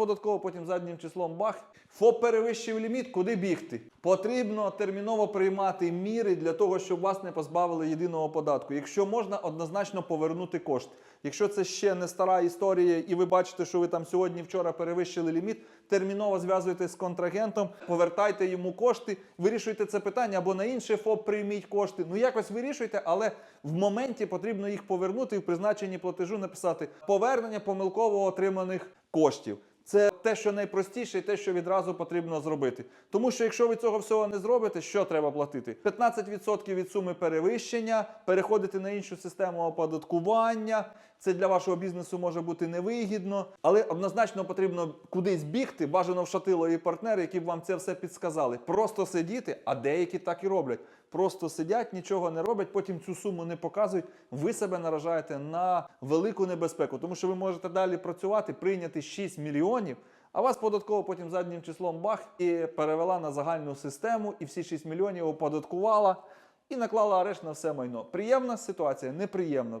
податково потім заднім числом бах. ФОП перевищив ліміт, куди бігти? Потрібно терміново приймати міри для того, щоб вас не позбавили єдиного податку. Якщо можна, однозначно повернути кошти. Якщо це ще не стара історія, і ви бачите, що ви там сьогодні вчора перевищили ліміт, терміново зв'язуйтесь з контрагентом, повертайте йому кошти, вирішуйте це питання або на інший ФОП прийміть кошти. Ну якось вирішуйте, але в моменті потрібно їх повернути і в призначенні платежу написати повернення помилково отриманих коштів. Це те, що найпростіше, і те, що відразу потрібно зробити. Тому що якщо ви цього всього не зробите, що треба платити? 15% від суми перевищення, переходити на іншу систему оподаткування. Це для вашого бізнесу може бути невигідно, але однозначно потрібно кудись бігти, бажано в шатило і партнери, які б вам це все підсказали. Просто сидіти, а деякі так і роблять. Просто сидять, нічого не роблять, потім цю суму не показують. Ви себе наражаєте на велику небезпеку, тому що ви можете далі працювати, прийняти 6 мільйонів. А вас податково потім заднім числом бах і перевела на загальну систему, і всі 6 мільйонів оподаткувала і наклала арешт на все майно. Приємна ситуація, неприємна.